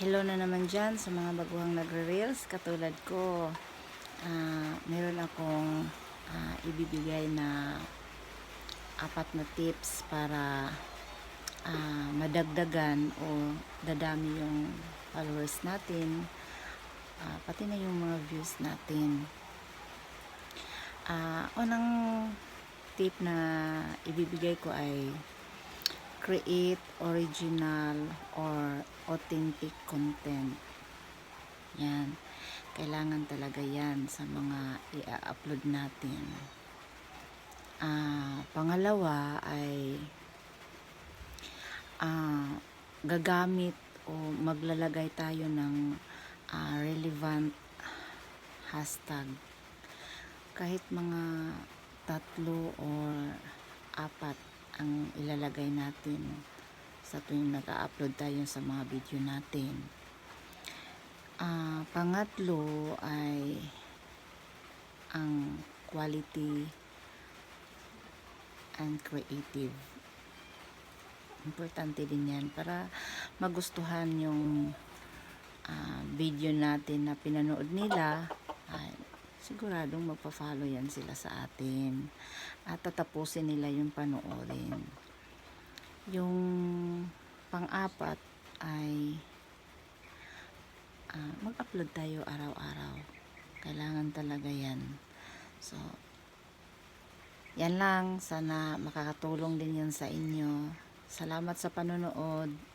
Hello na naman dyan sa mga baguhang nagre-reels. Katulad ko, ah, meron akong ah, ibibigay na apat na tips para ah, madagdagan o dadami yung followers natin, ah, pati na yung mga views natin. Ah, unang tip na ibibigay ko ay create original or authentic content. Yan. Kailangan talaga yan sa mga i-upload natin. Ah, pangalawa ay ah, gagamit o maglalagay tayo ng ah, relevant hashtag. Kahit mga tatlo or apat ang ilalagay natin sa tuwing nag-upload tayo sa mga video natin. Ah, pangatlo ay ang quality and creative. Importante din yan para magustuhan yung ah, video natin na pinanood nila. Ay, siguradong magpa-follow yan sila sa atin. At tatapusin nila yung panoorin. Yung pang-apat ay ah, mag-upload tayo araw-araw. Kailangan talaga yan. So, yan lang. Sana makakatulong din yan sa inyo. Salamat sa panonood.